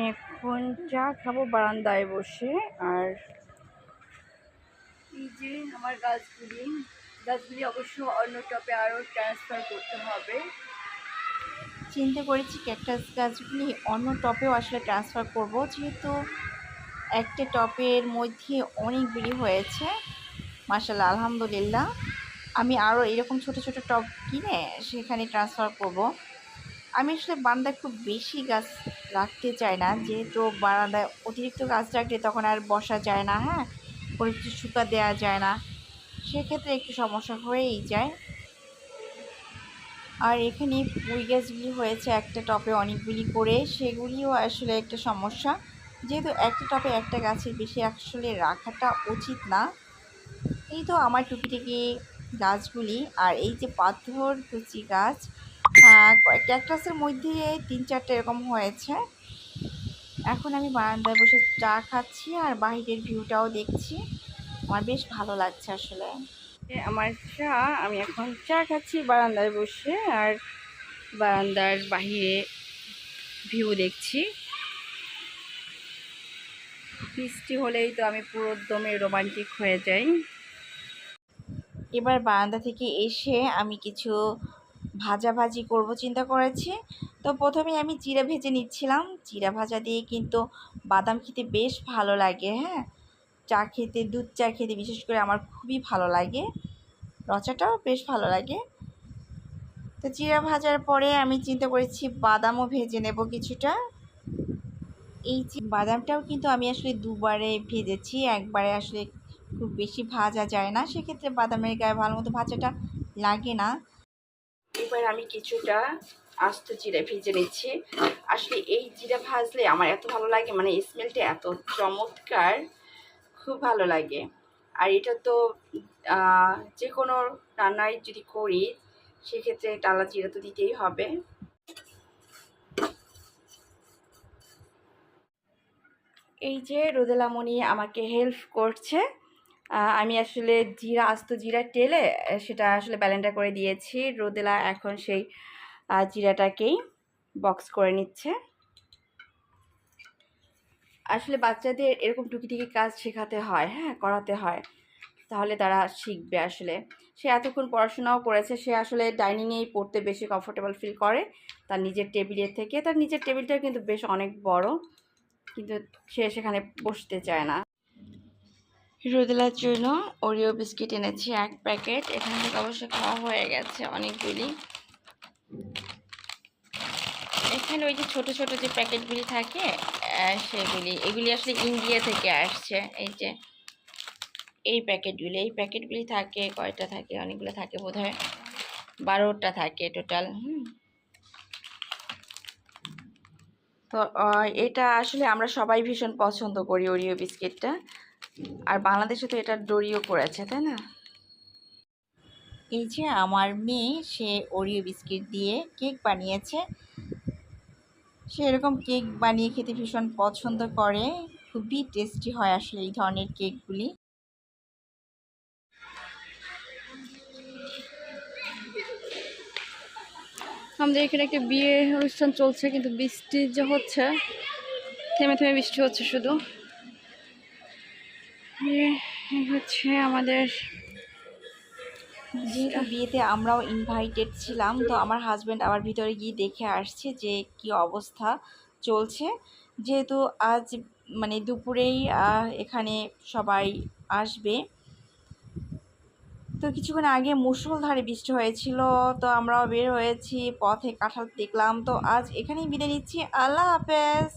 আমি এখন চা খাব বারান্দায় বসে আর এই যে আমার গাছগুলি গাছগুলি অবশ্য অন্য টপে আরও ট্রান্সফার করতে হবে। চিন্তা করেছি ক্যাকটাস গাছগুলি অন্য টপেও আসলে ট্রান্সফার করব যেহেতু একটা টপের মধ্যে অনেকগুলি হয়েছে। মাসাল্লাহ আলহামদুলিল্লাহ। আমি আরও এরকম ছোট ছোট টব কিনে সেখানে ট্রান্সফার করব। আমি আসলে বারান্দায় খুব বেশি গাছ রাখতে চাই না। যেহেতু বারান্দায় অতিরিক্ত গাছ রাখলে তখন আর বসা যায় না হ্যাঁ? কোনো কিছু শুকা দেওয়া যায় না। সেক্ষেত্রে একটু সমস্যা হয়েই যায়। আর এখানে পুঁই গাছগুলি হয়েছে একটা টপে অনেকগুলি করে। সেগুলিও আসলে একটা সমস্যা। যেহেতু একটা টপে একটা গাছের বেশি আসলে রাখাটা উচিত না। এই তো আমার টুকিটাকি গাছগুলি। আর এই যে পাথর কুচি গাছ ক্যাকটাসের মধ্যে তিন চারটে এরকম হয়েছে। এখন আমি বারান্দায় বসে চা খাচ্ছি আর বাহিরের ভিউটাও দেখছি। আমার বেশ ভালো লাগছে আসলে। আমার চা আমি এখন চা খাচ্ছি বারান্দায় বসে আর বারান্দার বাহিরে ভিউ দেখছি। বৃষ্টি হলেই তো আমি পুরো দমে রোমান্টিক হয়ে যাই। এবার বারান্দা থেকে এসে আমি কিছু ভাজাভাজি করব, চিন্তা করেছি। তো প্রথমে আমি জিরা ভেজে নিচ্ছিলাম। জিরা ভাজা দিয়ে কিন্তু বাদাম খেতে বেশ ভালো লাগে হ্যাঁ? চা খেতে, দুধ চা খেতে বিশেষ করে আমার খুবই ভালো লাগে। রচাটাও বেশ ভালো লাগে। তো জিরা ভাজার পরে আমি চিন্তা করেছি বাদামও ভেজে নেব কিছুটা। এই বাদামটাও কিন্তু আমি আসলে দুবারে ভেজেছি, একবারে আসলে খুব বেশি ভাজা যায় না। সেক্ষেত্রে বাদামের গায়ে ভালো মতো ভাজাটা লাগে না। এবার আমি কিছুটা আস্ত জিরা ভেজে নিচ্ছি। আসলে এই জিরা ভাজলে আমার এত ভালো লাগে মানে স্মেলটা এত চমৎকার, খুব ভালো লাগে। আর এটা তো যে কোনো রান্নায় যদি করি, সেক্ষেত্রে টালা জিরা তো দিতেই হবে। এই যে রোদেলামণি আমাকে হেল্প করছে। আমি আসলে জিরা, আস্ত জিরা টেলে সেটা আসলে ব্যালেন্ডার করে দিয়েছি। রোদেলা এখন সেই জিরাটাকেই বক্স করে নিচ্ছে। আসলে বাচ্চাদের এরকম টুকিটুকি কাজ শেখাতে হয় হ্যাঁ করাতে হয়। তাহলে তারা শিখবে আসলে। সে এতক্ষণ পড়াশোনাও করেছে, সে আসলে ডাইনিংয়েই পড়তে বেশি কমফোর্টেবল ফিল করে। তার নিজের টেবিলের থেকে, তার নিজের টেবিলটা কিন্তু বেশ অনেক বড়। কিন্তু সে সেখানে বসতে চায় না। রোদেলার জন্য ওরিও বিস্কিট এনেছি, এক প্যাকেট। এখান থেকে অবশ্য খাওয়া হয়ে গেছে অনেকগুলি। এখানে ওই যে ছোট ছোট যে প্যাকেটগুলি থাকে সেগুলি। এগুলি আসলে ইন্ডিয়া থেকে আসছে। এই যে এই প্যাকেটগুলি এই প্যাকেটগুলি থাকে, কয়টা থাকে, অনেকগুলো থাকে বোধ হয় বারোটা থাকে টোটাল, হুম। তো এটা আসলে আমরা সবাই ভীষণ পছন্দ করি ওরিও বিস্কিটটা। আর বাংলাদেশে তো এটা ডরিও করেছে তাই না? এই যে আমার মেয়ে সে ওরিও বিস্কিট দিয়ে কেক বানিয়েছে। সে এরকম কেক বানিয়ে খেতে ভীষণ পছন্দ করে। খুবই টেস্টি হয় আসলে এই ধরনের কেকগুলি। আমাদের এখানে একটা বিয়ে অনুষ্ঠান চলছে কিন্তু বৃষ্টি যে হচ্ছে থেমে থেমে বৃষ্টি হচ্ছে শুধু। হচ্ছে আমাদের যেহেতু বিয়েতে আমরাও ইনভাইটেড ছিলাম তো আমার হাজব্যান্ড আবার ভিতরে গিয়ে দেখে আসছে যে কি অবস্থা চলছে। যেহেতু আজ মানে দুপুরেই এখানে সবাই আসবে। তো কিছুক্ষণ আগে মুসলধারে বৃষ্টি হয়েছিল তো আমরাও বের হয়েছি পথে কাঁঠাল দেখলাম। তো আজ এখানেই বিদায় নিচ্ছি। আল্লাহ হাফেজ!